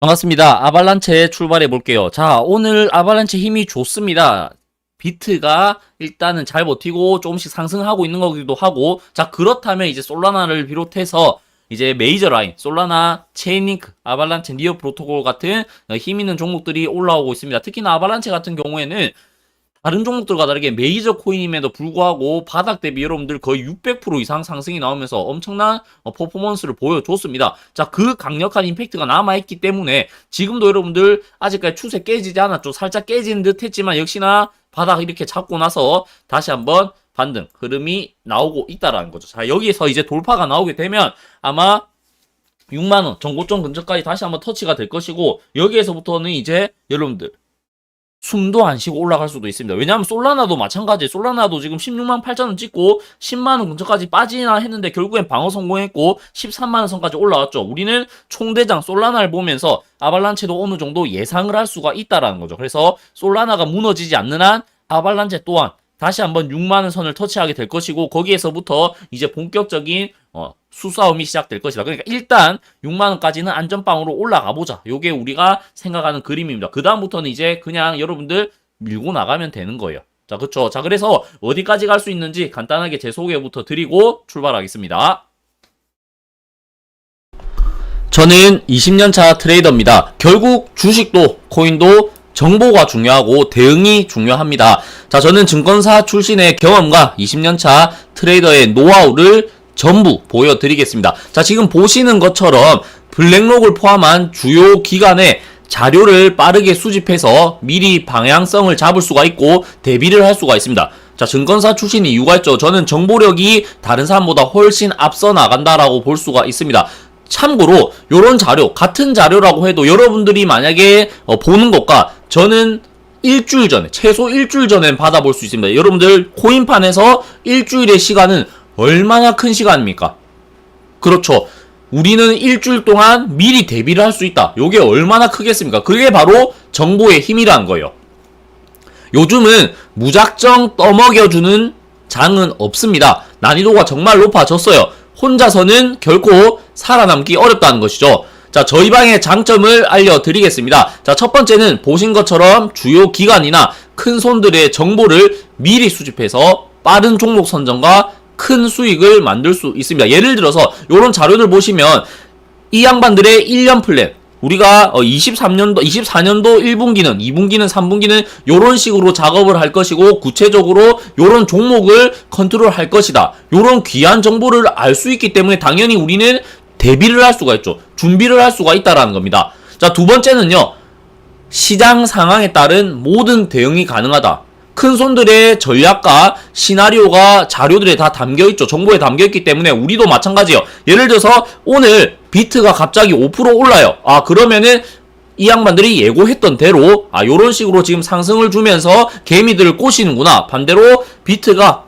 반갑습니다. 아발란체 출발해 볼게요. 자, 오늘 아발란체 힘이 좋습니다. 비트가 일단은 잘 버티고 조금씩 상승하고 있는 거기도 하고, 자, 그렇다면 이제 솔라나를 비롯해서 이제 메이저 라인, 솔라나, 체인링크, 아발란체, 니어 프로토콜 같은 어, 힘 있는 종목들이 올라오고 있습니다. 특히나 아발란체 같은 경우에는 다른 종목들과 다르게 메이저 코인임에도 불구하고 바닥 대비 여러분들 거의 600% 이상 상승이 나오면서 엄청난 어, 퍼포먼스를 보여줬습니다. 자, 그 강력한 임팩트가 남아있기 때문에 지금도 여러분들 아직까지 추세 깨지지 않았죠. 살짝 깨진 듯 했지만 역시나 바닥 이렇게 잡고 나서 다시 한번 반등 흐름이 나오고 있다라는 거죠. 자, 여기에서 이제 돌파가 나오게 되면 아마 6만원 전고점 근처까지 다시 한번 터치가 될 것이고 여기에서부터는 이제 여러분들 숨도 안 쉬고 올라갈 수도 있습니다. 왜냐하면 솔라나도 마찬가지. 솔라나도 지금 16만 8천 원 찍고 10만 원 근처까지 빠지나 했는데 결국엔 방어 성공했고 13만 원 선까지 올라왔죠. 우리는 총대장 솔라나를 보면서 아발란체도 어느 정도 예상을 할 수가 있다라는 거죠. 그래서 솔라나가 무너지지 않는 한 아발란체 또한 다시 한번 6만 원 선을 터치하게 될 것이고 거기에서부터 이제 본격적인 어, 수싸움이 시작될 것이다. 그러니까 일단 6만 원까지는 안전빵으로 올라가 보자. 요게 우리가 생각하는 그림입니다. 그 다음부터는 이제 그냥 여러분들 밀고 나가면 되는 거예요. 자, 그쵸. 자, 그래서 어디까지 갈 수 있는지 간단하게 제 소개부터 드리고 출발하겠습니다. 저는 20년차 트레이더입니다. 결국 주식도 코인도 정보가 중요하고 대응이 중요합니다. 자, 저는 증권사 출신의 경험과 20년차 트레이더의 노하우를 전부 보여드리겠습니다. 자, 지금 보시는 것처럼 블랙록을 포함한 주요 기관의 자료를 빠르게 수집해서 미리 방향성을 잡을 수가 있고 대비를 할 수가 있습니다. 자, 증권사 출신 이유가 있죠. 저는 정보력이 다른 사람보다 훨씬 앞서 나간다라고 볼 수가 있습니다. 참고로 요런 자료 같은 자료라고 해도 여러분들이 만약에 어, 보는 것과 저는 일주일 전에 최소 일주일 전에 받아볼 수 있습니다. 여러분들 코인판에서 일주일의 시간은 얼마나 큰 시간입니까? 그렇죠. 우리는 일주일 동안 미리 대비를 할 수 있다. 요게 얼마나 크겠습니까? 그게 바로 정보의 힘이라는 거예요. 요즘은 무작정 떠먹여주는 장은 없습니다. 난이도가 정말 높아졌어요. 혼자서는 결코 살아남기 어렵다는 것이죠. 자, 저희 방의 장점을 알려드리겠습니다. 자, 첫 번째는 보신 것처럼 주요 기관이나 큰 손들의 정보를 미리 수집해서 빠른 종목 선정과 큰 수익을 만들 수 있습니다. 예를 들어서 이런 자료들 보시면 이 양반들의 1년 플랜 우리가 23년도, 24년도 1분기는, 2분기는, 3분기는 이런 식으로 작업을 할 것이고 구체적으로 이런 종목을 컨트롤 할 것이다. 이런 귀한 정보를 알 수 있기 때문에 당연히 우리는 대비를 할 수가 있죠. 준비를 할 수가 있다라는 겁니다. 자, 두 번째는요. 시장 상황에 따른 모든 대응이 가능하다. 큰 손들의 전략과 시나리오가 자료들에 다 담겨 있죠. 정보에 담겨 있기 때문에 우리도 마찬가지예요. 예를 들어서 오늘 비트가 갑자기 5% 올라요. 아, 그러면은 이 양반들이 예고했던 대로 아 요런 식으로 지금 상승을 주면서 개미들을 꼬시는구나. 반대로 비트가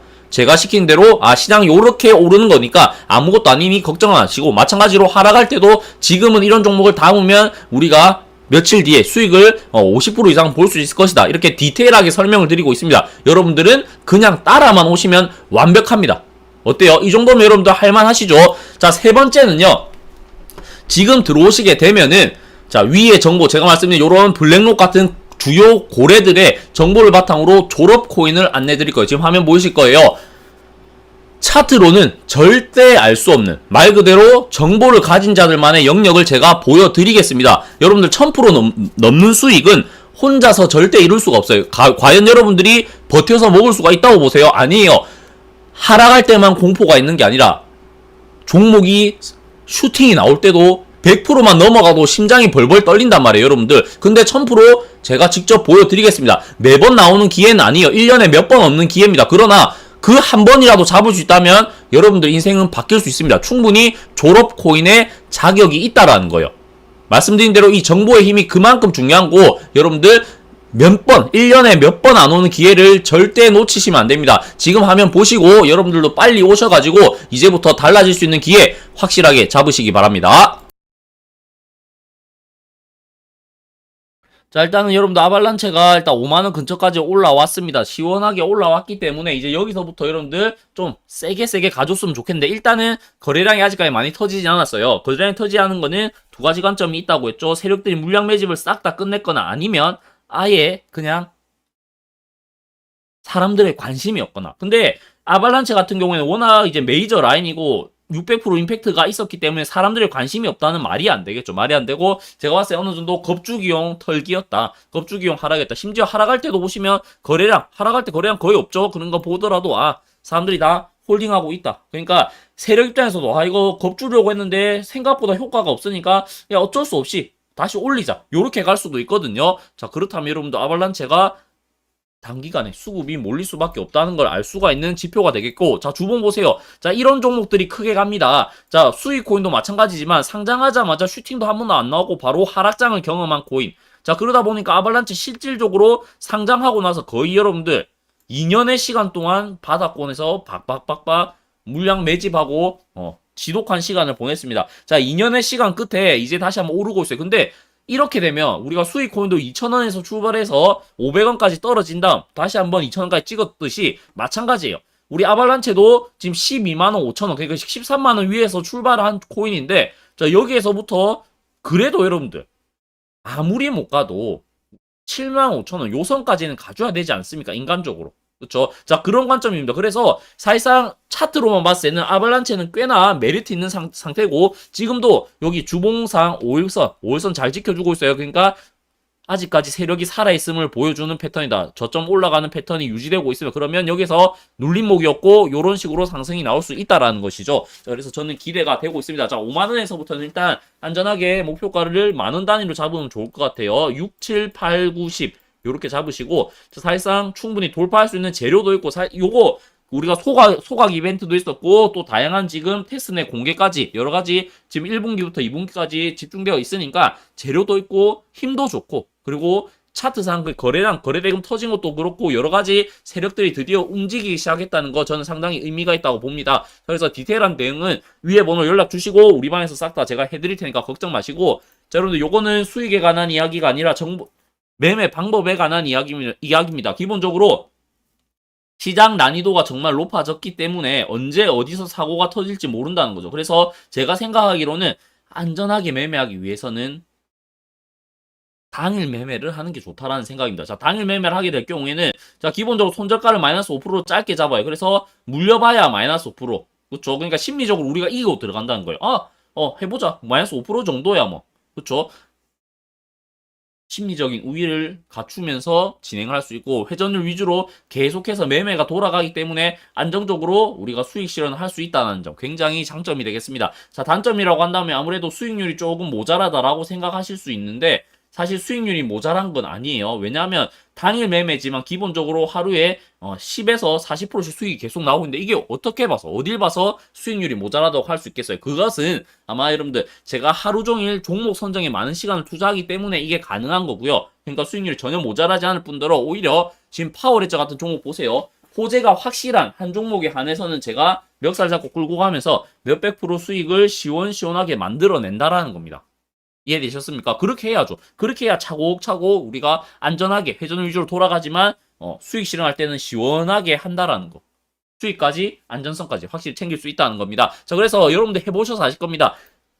제가 시킨 대로 아 시장 요렇게 오르는 거니까 아무것도 아니니 걱정 안 하시고 마찬가지로 하락할 때도 지금은 이런 종목을 담으면 우리가 며칠 뒤에 수익을 어, 50% 이상 볼 수 있을 것이다. 이렇게 디테일하게 설명을 드리고 있습니다. 여러분들은 그냥 따라만 오시면 완벽합니다. 어때요? 이 정도면 여러분들 할만하시죠? 자, 세 번째는요. 지금 들어오시게 되면은 자, 위에 정보 제가 말씀드린 요런 블랙록 같은 주요 고래들의 정보를 바탕으로 졸업 코인을 안내 드릴 거예요. 지금 화면 보이실 거예요. 차트로는 절대 알 수 없는 말 그대로 정보를 가진 자들만의 영역을 제가 보여드리겠습니다. 여러분들 1000% 넘, 넘는 수익은 혼자서 절대 이룰 수가 없어요. 가, 과연 여러분들이 버텨서 먹을 수가 있다고 보세요? 아니에요. 하락할 때만 공포가 있는 게 아니라 종목이 슈팅이 나올 때도 100%만 넘어가도 심장이 벌벌 떨린단 말이에요, 여러분들. 근데 1000% 제가 직접 보여드리겠습니다. 매번 나오는 기회는 아니에요. 1년에 몇 번 없는 기회입니다. 그러나 그 한 번이라도 잡을 수 있다면 여러분들 인생은 바뀔 수 있습니다. 충분히 졸업 코인의 자격이 있다라는 거예요. 말씀드린 대로 이 정보의 힘이 그만큼 중요한 거 여러분들 몇 번, 1년에 몇 번 안 오는 기회를 절대 놓치시면 안 됩니다. 지금 화면 보시고 여러분들도 빨리 오셔가지고 이제부터 달라질 수 있는 기회 확실하게 잡으시기 바랍니다. 자, 일단은 여러분들 아발란체가 일단 5만원 근처까지 올라왔습니다. 시원하게 올라왔기 때문에 이제 여기서부터 여러분들 좀 세게 세게 가줬으면 좋겠는데 일단은 거래량이 아직까지 많이 터지지 않았어요. 거래량이 않은 거는 두 가지 관점이 있다고 했죠. 세력들이 물량 매집을 싹 다 끝냈거나 아니면 아예 그냥 사람들의 관심이 없거나. 근데 아발란체 같은 경우에는 워낙 이제 메이저 라인이고 600% 임팩트가 있었기 때문에 사람들의 관심이 없다는 말이 안 되겠죠. 말이 안 되고 제가 봤을 때 어느 정도 겁주기용 털기였다. 겁주기용 하락했다. 심지어 하락할 때도 보시면 거래량 하락할 때 거래량 거의 없죠. 그런 거 보더라도 아 사람들이 다 홀딩하고 있다. 그러니까 세력 입장에서도 아 이거 겁주려고 했는데 생각보다 효과가 없으니까 야 어쩔 수 없이 다시 올리자. 요렇게 갈 수도 있거든요. 자 그렇다면 여러분들 아발란체가 단기간에 수급이 몰릴 수밖에 없다는 걸 알 수가 있는 지표가 되겠고 자 주봉 보세요. 자 이런 종목들이 크게 갑니다. 자 수익 코인도 마찬가지지만 상장하자마자 슈팅도 한 번도 안 나오고 바로 하락장을 경험한 코인. 자 그러다 보니까 아발란체 실질적으로 상장하고 나서 거의 여러분들 2년의 시간 동안 바닥권에서 박박박박 물량 매집하고 어 지독한 시간을 보냈습니다. 자 2년의 시간 끝에 이제 다시 한번 오르고 있어요. 근데 이렇게 되면 우리가 수익 코인도 2,000원에서 출발해서 500원까지 떨어진 다음 다시 한번 2,000원까지 찍었듯이 마찬가지예요. 우리 아발란체도 지금 12만원 5천원 그러니까 13만원 위에서 출발한 코인인데 자 여기에서부터 그래도 여러분들 아무리 못 가도 7만 5천원 요 선까지는 가져야 되지 않습니까 인간적으로 그렇죠 자 그런 관점입니다 그래서 사실상 차트로만 봤을 때는 아발란체는 꽤나 메리트 있는 상, 상태고 지금도 여기 주봉상 5일선 5일선 잘 지켜주고 있어요 그러니까 아직까지 세력이 살아있음을 보여주는 패턴이다. 저점 올라가는 패턴이 유지되고 있으면 그러면 여기서 눌림목이었고 이런 식으로 상승이 나올 수 있다라는 것이죠. 자, 그래서 저는 기대가 되고 있습니다. 자, 5만 원에서부터는 일단 안전하게 목표가를 만원 단위로 잡으면 좋을 것 같아요. 6, 7, 8, 9, 10 이렇게 잡으시고 자, 사실상 충분히 돌파할 수 있는 재료도 있고 사, 요거 우리가 소각, 소각 이벤트도 있었고, 또 다양한 지금 테스트내 공개까지, 여러 가지 지금 1분기부터 2분기까지 집중되어 있으니까, 재료도 있고, 힘도 좋고, 그리고 차트상 그 거래량, 거래대금 터진 것도 그렇고, 여러 가지 세력들이 드디어 움직이기 시작했다는 거 저는 상당히 의미가 있다고 봅니다. 그래서 디테일한 내용은 위에 번호 연락 주시고, 우리 방에서 싹 다 제가 해드릴 테니까 걱정 마시고, 자, 여러분들 요거는 수익에 관한 이야기가 아니라 정보, 매매 방법에 관한 이야기입니다. 기본적으로 시장 난이도가 정말 높아졌기 때문에 언제 어디서 사고가 터질지 모른다는 거죠. 그래서 제가 생각하기로는 안전하게 매매하기 위해서는 당일 매매를 하는 게 좋다라는 생각입니다. 자, 당일 매매를 하게 될 경우에는 자, 기본적으로 손절가를 마이너스 5% 짧게 잡아요. 그래서 물려봐야 마이너스 5%. 그렇죠? 그러니까 심리적으로 우리가 이기고 들어간다는 거예요. 아, 어, 해보자. 마이너스 5% 정도야 뭐. 그렇죠? 심리적인 우위를 갖추면서 진행을 할 수 있고 회전율 위주로 계속해서 매매가 돌아가기 때문에 안정적으로 우리가 수익 실현을 할 수 있다는 점 굉장히 장점이 되겠습니다. 자 단점이라고 한다면 아무래도 수익률이 조금 모자라다라고 생각하실 수 있는데 사실 수익률이 모자란 건 아니에요. 왜냐하면 당일 매매지만 기본적으로 하루에 10에서 40%씩 수익이 계속 나오고 있는데 이게 어떻게 봐서 어딜 봐서 수익률이 모자라다고 할 수 있겠어요. 그것은 아마 여러분들 제가 하루 종일 종목 선정에 많은 시간을 투자하기 때문에 이게 가능한 거고요. 그러니까 수익률이 전혀 모자라지 않을 뿐더러 오히려 지금 파워레저 같은 종목 보세요. 호재가 확실한 한 종목에 한해서는 제가 멱살 잡고 끌고 가면서 몇백 프로 수익을 시원시원하게 만들어낸다라는 겁니다. 이해되셨습니까? 그렇게 해야죠. 그렇게 해야 차곡차곡 우리가 안전하게 회전 위주로 돌아가지만 어, 수익 실현할 때는 시원하게 한다라는 거. 수익까지 안전성까지 확실히 챙길 수 있다는 겁니다. 자, 그래서 여러분들 해보셔서 아실 겁니다.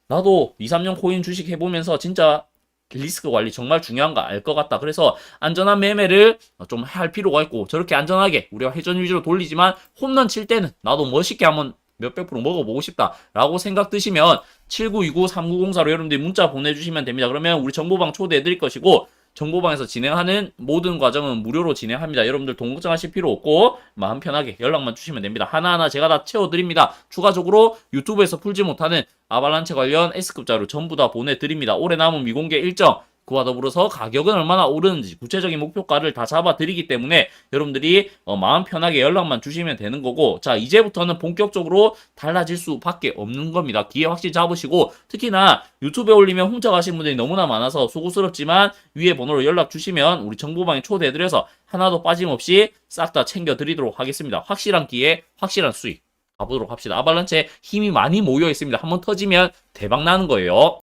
나도 2, 3년 코인 주식 해보면서 진짜 리스크 관리 정말 중요한 거 알 것 같다. 그래서 안전한 매매를 좀 할 필요가 있고 저렇게 안전하게 우리가 회전 위주로 돌리지만 홈런 칠 때는 나도 멋있게 한번 몇백 프로 먹어보고 싶다라고 생각 드시면 7929-3904로 여러분들이 문자 보내주시면 됩니다. 그러면 우리 정보방 초대해드릴 것이고 정보방에서 진행하는 모든 과정은 무료로 진행합니다. 여러분들 돈 걱정하실 필요 없고 마음 편하게 연락만 주시면 됩니다. 하나하나 제가 다 채워드립니다. 추가적으로 유튜브에서 풀지 못하는 아발란체 관련 S급 자료 전부 다 보내드립니다. 올해 남은 미공개 일정 그와 더불어서 가격은 얼마나 오르는지 구체적인 목표가를 다 잡아드리기 때문에 여러분들이 어, 마음 편하게 연락만 주시면 되는 거고 자 이제부터는 본격적으로 달라질 수밖에 없는 겁니다. 기회 확실히 잡으시고 특히나 유튜브에 올리면 훔쳐 가신 분들이 너무나 많아서 수고스럽지만 위에 번호로 연락 주시면 우리 정보방에 초대해드려서 하나도 빠짐없이 싹 다 챙겨드리도록 하겠습니다. 확실한 기회, 확실한 수익 가보도록 합시다. 아발란체 힘이 많이 모여 있습니다. 한번 터지면 대박 나는 거예요.